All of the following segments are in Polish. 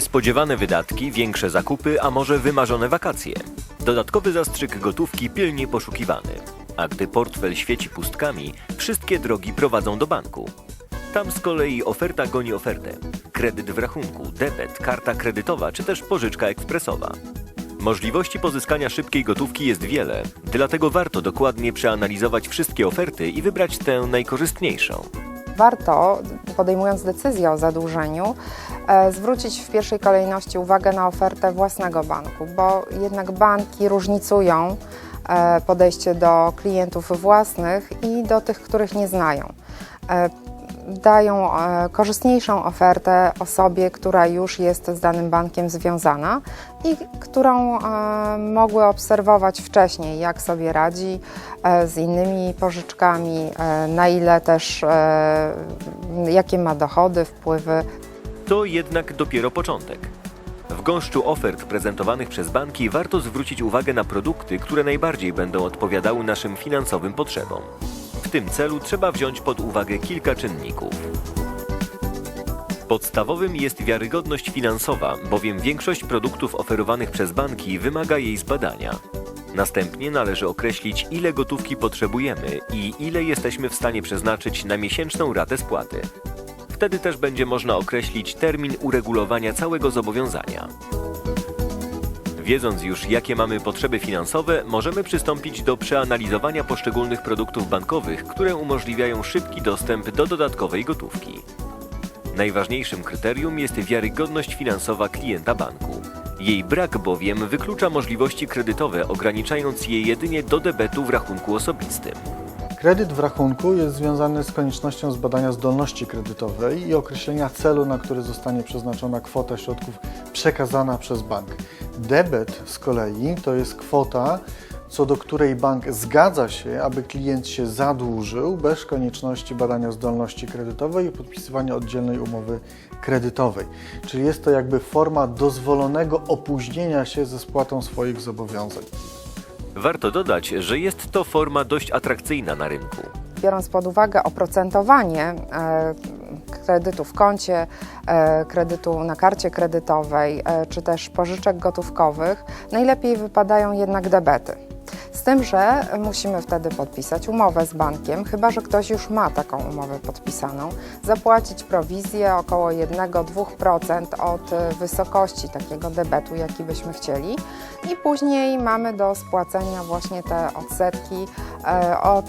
Niespodziewane wydatki, większe zakupy, a może wymarzone wakacje. Dodatkowy zastrzyk gotówki pilnie poszukiwany. A gdy portfel świeci pustkami, wszystkie drogi prowadzą do banku. Tam z kolei oferta goni ofertę. Kredyt w rachunku, debet, karta kredytowa czy też pożyczka ekspresowa. Możliwości pozyskania szybkiej gotówki jest wiele, dlatego warto dokładnie przeanalizować wszystkie oferty i wybrać tę najkorzystniejszą. Warto, podejmując decyzję o zadłużeniu, e, zwrócić w pierwszej kolejności uwagę na ofertę własnego banku, bo jednak banki różnicują e, podejście do klientów własnych i do tych, których nie znają. Dają e, korzystniejszą ofertę osobie, która już jest z danym bankiem związana i którą e, mogły obserwować wcześniej, jak sobie radzi e, z innymi pożyczkami, na ile też, jakie ma dochody, wpływy. To jednak dopiero początek. W gąszczu ofert prezentowanych przez banki warto zwrócić uwagę na produkty, które najbardziej będą odpowiadały naszym finansowym potrzebom. W tym celu trzeba wziąć pod uwagę kilka czynników. Podstawowym jest wiarygodność finansowa, bowiem większość produktów oferowanych przez banki wymaga jej zbadania. Następnie należy określić, ile gotówki potrzebujemy i ile jesteśmy w stanie przeznaczyć na miesięczną ratę spłaty. Wtedy też będzie można określić termin uregulowania całego zobowiązania. Wiedząc już, jakie mamy potrzeby finansowe, możemy przystąpić do przeanalizowania poszczególnych produktów bankowych, które umożliwiają szybki dostęp do dodatkowej gotówki. Najważniejszym kryterium jest wiarygodność finansowa klienta banku. Jej brak bowiem wyklucza możliwości kredytowe, ograniczając je jedynie do debetu w rachunku osobistym. Kredyt w rachunku jest związany z koniecznością zbadania zdolności kredytowej i określenia celu, na który zostanie przeznaczona kwota środków przekazana przez bank. Debet z kolei to jest kwota, co do której bank zgadza się, aby klient się zadłużył bez konieczności badania zdolności kredytowej i podpisywania oddzielnej umowy kredytowej. Czyli jest to jakby forma dozwolonego opóźnienia się ze spłatą swoich zobowiązań. Warto dodać, że jest to forma dość atrakcyjna na rynku. Biorąc pod uwagę oprocentowanie e, kredytu w koncie, e, kredytu na karcie kredytowej, e, czy też pożyczek gotówkowych, najlepiej wypadają jednak debety. Z tym, że musimy wtedy podpisać umowę z bankiem, chyba że ktoś już ma taką umowę podpisaną, zapłacić prowizję około 1-2% od e, wysokości takiego debetu, jaki byśmy chcieli, i później mamy do spłacenia właśnie te odsetki od,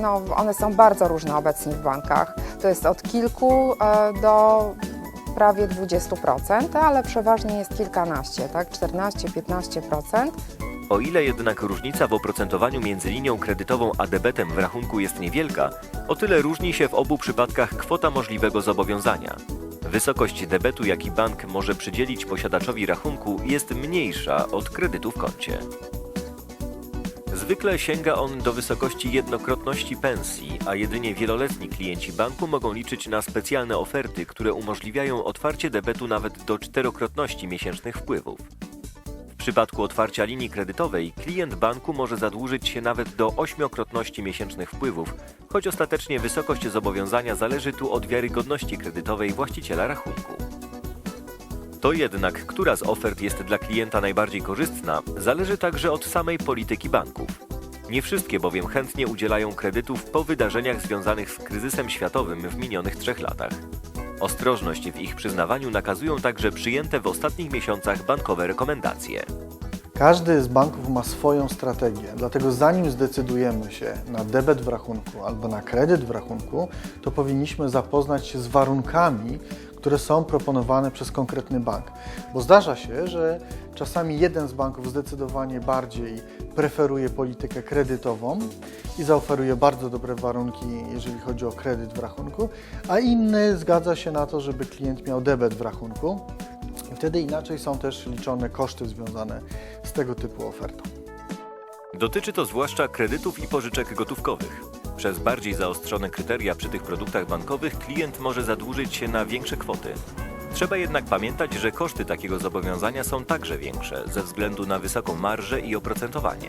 no one są bardzo różne obecnie w bankach, to jest od kilku e, do prawie 20%, ale przeważnie jest kilkanaście, tak, 14-15%. O ile jednak różnica w oprocentowaniu między linią kredytową a debetem w rachunku jest niewielka, o tyle różni się w obu przypadkach kwota możliwego zobowiązania. Wysokość debetu, jaki bank może przydzielić posiadaczowi rachunku, jest mniejsza od kredytu w koncie. Zwykle sięga on do wysokości jednokrotności pensji, a jedynie wieloletni klienci banku mogą liczyć na specjalne oferty, które umożliwiają otwarcie debetu nawet do czterokrotności miesięcznych wpływów. W przypadku otwarcia linii kredytowej klient banku może zadłużyć się nawet do ośmiokrotności miesięcznych wpływów, choć ostatecznie wysokość zobowiązania zależy tu od wiarygodności kredytowej właściciela rachunku. To jednak, która z ofert jest dla klienta najbardziej korzystna, zależy także od samej polityki banków. Nie wszystkie bowiem chętnie udzielają kredytów po wydarzeniach związanych z kryzysem światowym w minionych trzech latach. Ostrożność w ich przyznawaniu nakazują także przyjęte w ostatnich miesiącach bankowe rekomendacje. Każdy z banków ma swoją strategię, dlatego zanim zdecydujemy się na debet w rachunku albo na kredyt w rachunku, to powinniśmy zapoznać się z warunkami, które są proponowane przez konkretny bank. Bo zdarza się, że czasami jeden z banków zdecydowanie bardziej preferuje politykę kredytową i zaoferuje bardzo dobre warunki, jeżeli chodzi o kredyt w rachunku, a inny zgadza się na to, żeby klient miał debet w rachunku. I Wtedy inaczej są też liczone koszty związane z tego typu ofertą. Dotyczy to zwłaszcza kredytów i pożyczek gotówkowych. Przez bardziej zaostrzone kryteria przy tych produktach bankowych klient może zadłużyć się na większe kwoty. Trzeba jednak pamiętać, że koszty takiego zobowiązania są także większe ze względu na wysoką marżę i oprocentowanie.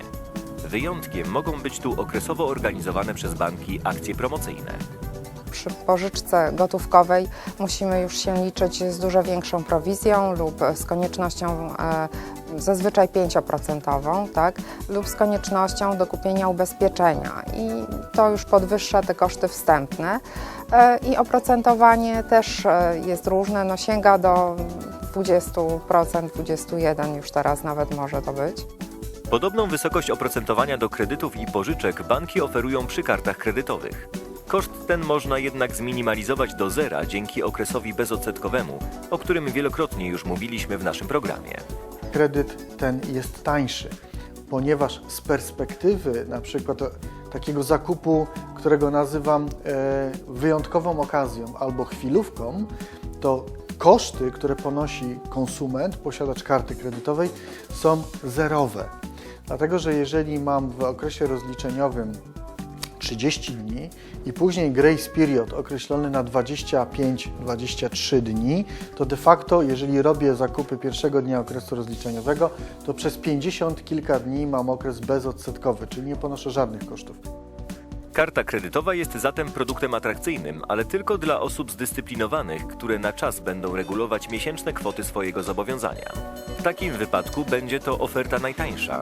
Wyjątkiem mogą być tu okresowo organizowane przez banki akcje promocyjne. Przy pożyczce gotówkowej musimy już się liczyć z dużo większą prowizją lub z koniecznością e, zazwyczaj 5%, tak? lub z koniecznością dokupienia ubezpieczenia i to już podwyższa te koszty wstępne. E, I oprocentowanie też e, jest różne, no sięga do 20%, 21% już teraz nawet może to być. Podobną wysokość oprocentowania do kredytów i pożyczek banki oferują przy kartach kredytowych. Koszt ten można jednak zminimalizować do zera dzięki okresowi bezodsetkowemu, o którym wielokrotnie już mówiliśmy w naszym programie. kredyt ten jest tańszy, ponieważ z perspektywy na przykład takiego zakupu, którego nazywam e, wyjątkową okazją albo chwilówką, to koszty, które ponosi konsument, posiadacz karty kredytowej są zerowe. Dlatego, że jeżeli mam w okresie rozliczeniowym 30 dni i później grace period określony na 25-23 dni, to de facto, jeżeli robię zakupy pierwszego dnia okresu rozliczeniowego, to przez 50 kilka dni mam okres bezodsetkowy, czyli nie ponoszę żadnych kosztów. Karta kredytowa jest zatem produktem atrakcyjnym, ale tylko dla osób zdyscyplinowanych, które na czas będą regulować miesięczne kwoty swojego zobowiązania. W takim wypadku będzie to oferta najtańsza.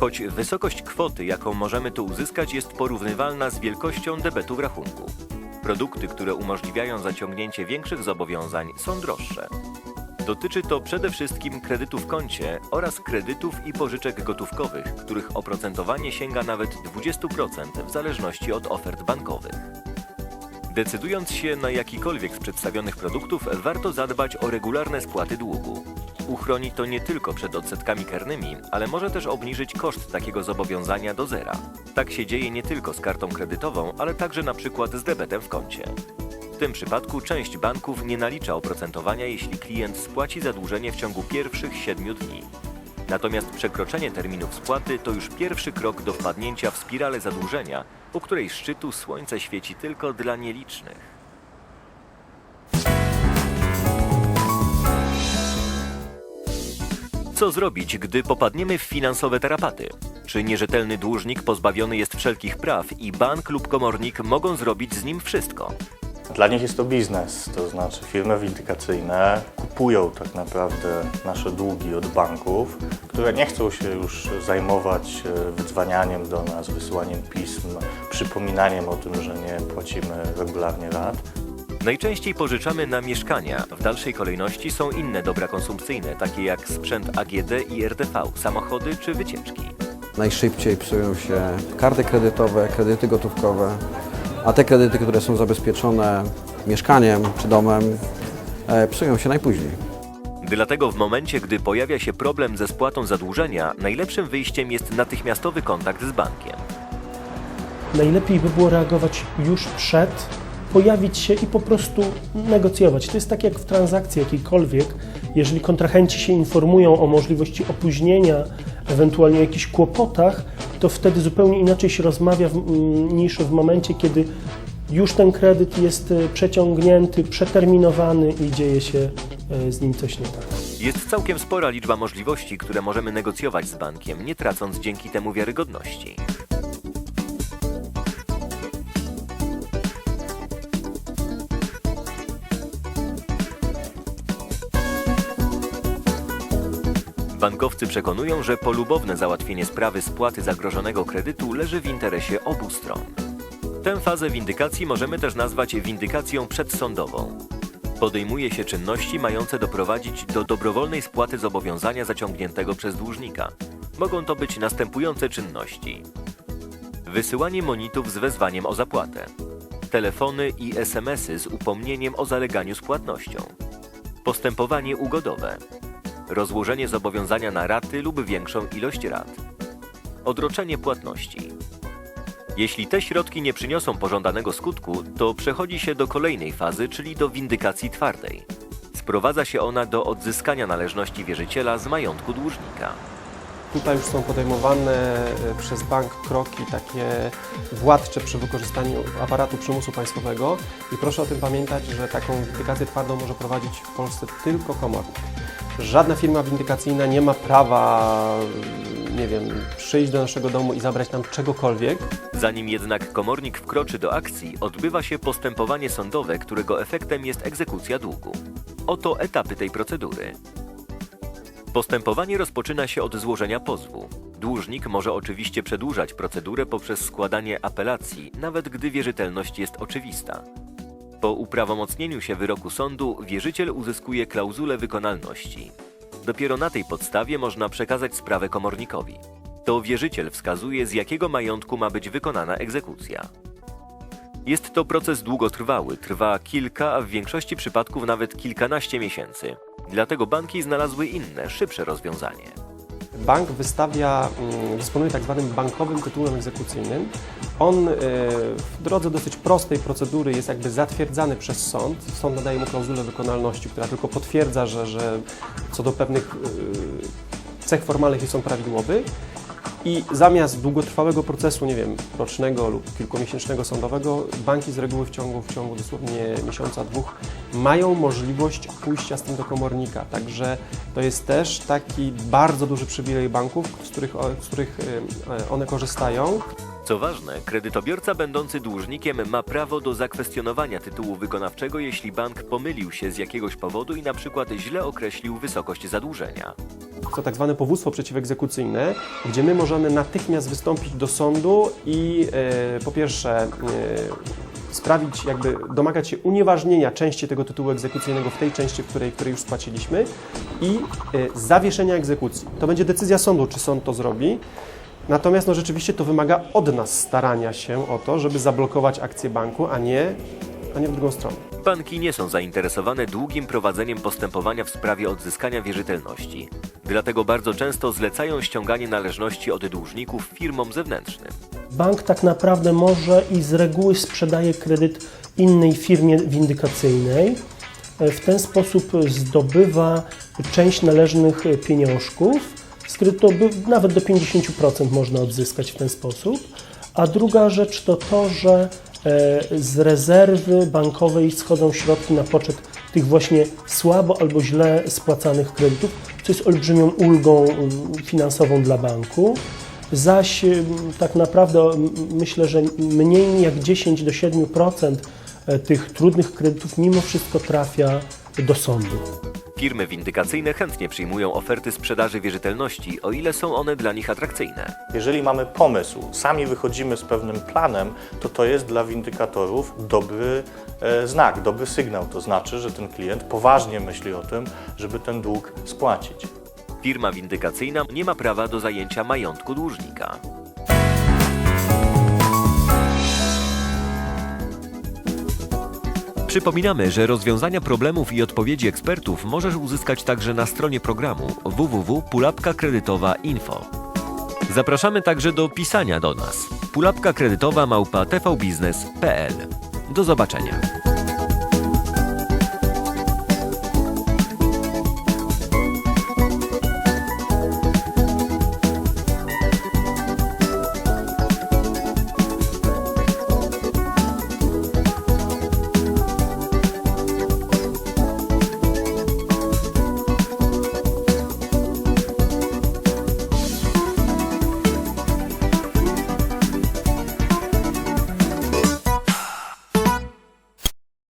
Choć wysokość kwoty, jaką możemy tu uzyskać, jest porównywalna z wielkością debetu w rachunku. Produkty, które umożliwiają zaciągnięcie większych zobowiązań, są droższe. Dotyczy to przede wszystkim kredytu w koncie oraz kredytów i pożyczek gotówkowych, których oprocentowanie sięga nawet 20% w zależności od ofert bankowych. Decydując się na jakikolwiek z przedstawionych produktów, warto zadbać o regularne spłaty długu. Uchroni to nie tylko przed odsetkami karnymi, ale może też obniżyć koszt takiego zobowiązania do zera. Tak się dzieje nie tylko z kartą kredytową, ale także na przykład z debetem w koncie. W tym przypadku część banków nie nalicza oprocentowania, jeśli klient spłaci zadłużenie w ciągu pierwszych 7 dni. Natomiast przekroczenie terminów spłaty to już pierwszy krok do wpadnięcia w spiralę zadłużenia, u której szczytu słońce świeci tylko dla nielicznych. Co zrobić, gdy popadniemy w finansowe tarapaty? Czy nierzetelny dłużnik pozbawiony jest wszelkich praw i bank lub komornik mogą zrobić z nim wszystko? Dla nich jest to biznes, to znaczy firmy windykacyjne kupują tak naprawdę nasze długi od banków, które nie chcą się już zajmować e, wydzwanianiem do nas, wysyłaniem pism, przypominaniem o tym, że nie płacimy regularnie rat. Najczęściej pożyczamy na mieszkania. W dalszej kolejności są inne dobra konsumpcyjne, takie jak sprzęt AGD i RTV, samochody czy wycieczki. Najszybciej psują się karty kredytowe, kredyty gotówkowe, a te kredyty, które są zabezpieczone mieszkaniem czy domem, e, psują się najpóźniej. Dlatego w momencie, gdy pojawia się problem ze spłatą zadłużenia, najlepszym wyjściem jest natychmiastowy kontakt z bankiem. najlepiej by było reagować już przed, pojawić się i po prostu negocjować. To jest tak jak w transakcji jakiejkolwiek, jeżeli kontrahenci się informują o możliwości opóźnienia, ewentualnie o jakichś kłopotach, to wtedy zupełnie inaczej się rozmawia w, mm, niż w momencie, kiedy już ten kredyt jest e, przeciągnięty, przeterminowany i dzieje się e, z nim coś nie tak. Jest całkiem spora liczba możliwości, które możemy negocjować z bankiem, nie tracąc dzięki temu wiarygodności. Bankowcy przekonują, że polubowne załatwienie sprawy spłaty zagrożonego kredytu leży w interesie obu stron. Tę fazę windykacji możemy też nazwać windykacją przedsądową. Podejmuje się czynności mające doprowadzić do dobrowolnej spłaty zobowiązania zaciągniętego przez dłużnika. Mogą to być następujące czynności: wysyłanie monitów z wezwaniem o zapłatę, telefony i SMS-y z upomnieniem o zaleganiu z płatnością, postępowanie ugodowe, rozłożenie zobowiązania na raty lub większą ilość rat, odroczenie płatności. Jeśli te środki nie przyniosą pożądanego skutku, to przechodzi się do kolejnej fazy, czyli do windykacji twardej. Sprowadza się ona do odzyskania należności wierzyciela z majątku dłużnika. Tutaj już są podejmowane e, przez bank kroki takie władcze przy wykorzystaniu aparatu przymusu państwowego i proszę o tym pamiętać, że taką windykację twardą może prowadzić w Polsce tylko komornik. Żadna firma windykacyjna nie ma prawa nie wiem, przyjść do naszego domu i zabrać nam czegokolwiek. Zanim jednak komornik wkroczy do akcji, odbywa się postępowanie sądowe, którego efektem jest egzekucja długu. Oto etapy tej procedury. Postępowanie rozpoczyna się od złożenia pozwu. Dłużnik może oczywiście przedłużać procedurę poprzez składanie apelacji, nawet gdy wierzytelność jest oczywista. Po uprawomocnieniu się wyroku sądu wierzyciel uzyskuje klauzulę wykonalności. Dopiero na tej podstawie można przekazać sprawę komornikowi. To wierzyciel wskazuje, z jakiego majątku ma być wykonana egzekucja. Jest to proces długotrwały, trwa kilka, a w większości przypadków nawet kilkanaście miesięcy. Dlatego banki znalazły inne, szybsze rozwiązanie. Bank wystawia, mm, dysponuje tak zwanym bankowym tytułem egzekucyjnym. On e, w drodze dosyć prostej procedury jest jakby zatwierdzany przez sąd. Sąd nadaje mu klauzulę wykonalności, która tylko potwierdza, że, że co do pewnych e, cech formalnych jest on prawidłowy. I zamiast długotrwałego procesu, nie wiem, rocznego lub kilkumiesięcznego sądowego, banki z reguły w ciągu, w ciągu dosłownie miesiąca, dwóch mają możliwość pójścia z tym do komornika. Także to jest też taki bardzo duży przywilej banków, z których, z których e, one korzystają. Co ważne, kredytobiorca będący dłużnikiem ma prawo do zakwestionowania tytułu wykonawczego, jeśli bank pomylił się z jakiegoś powodu i na przykład źle określił wysokość zadłużenia. To tak zwane powództwo przeciwegzekucyjne, gdzie my możemy natychmiast wystąpić do sądu i e, po pierwsze e, sprawić, jakby domagać się unieważnienia części tego tytułu egzekucyjnego w tej części, której, której już spłaciliśmy i e, zawieszenia egzekucji. To będzie decyzja sądu, czy sąd to zrobi. Natomiast no, rzeczywiście to wymaga od nas starania się o to, żeby zablokować akcję banku, a nie, a nie w drugą stronę. Banki nie są zainteresowane długim prowadzeniem postępowania w sprawie odzyskania wierzytelności. Dlatego bardzo często zlecają ściąganie należności od dłużników firmom zewnętrznym. Bank tak naprawdę może i z reguły sprzedaje kredyt innej firmie windykacyjnej. E, W ten sposób zdobywa część należnych pieniążków, z by- nawet do 50% można odzyskać w ten sposób. A druga rzecz to to, że e, z rezerwy bankowej schodzą środki na poczet tych właśnie słabo albo źle spłacanych kredytów, co jest olbrzymią ulgą mm, finansową dla banku. Zaś ym, tak naprawdę myślę, że mniej jak 10 do 7% e, tych trudnych kredytów mimo wszystko trafia do sądu. Firmy windykacyjne chętnie przyjmują oferty sprzedaży wierzytelności, o ile są one dla nich atrakcyjne. Jeżeli mamy pomysł, sami wychodzimy z pewnym planem, to to jest dla windykatorów dobry e, znak, dobry sygnał. To znaczy, że ten klient poważnie myśli o tym, żeby ten dług spłacić. Firma windykacyjna nie ma prawa do zajęcia majątku dłużnika. Przypominamy, że rozwiązania problemów i odpowiedzi ekspertów możesz uzyskać także na stronie programu www.pulapka-kredytowa.info. Zapraszamy także do pisania do nas. Pulapka kredytowa małpa tvbiznes.pl. Do zobaczenia.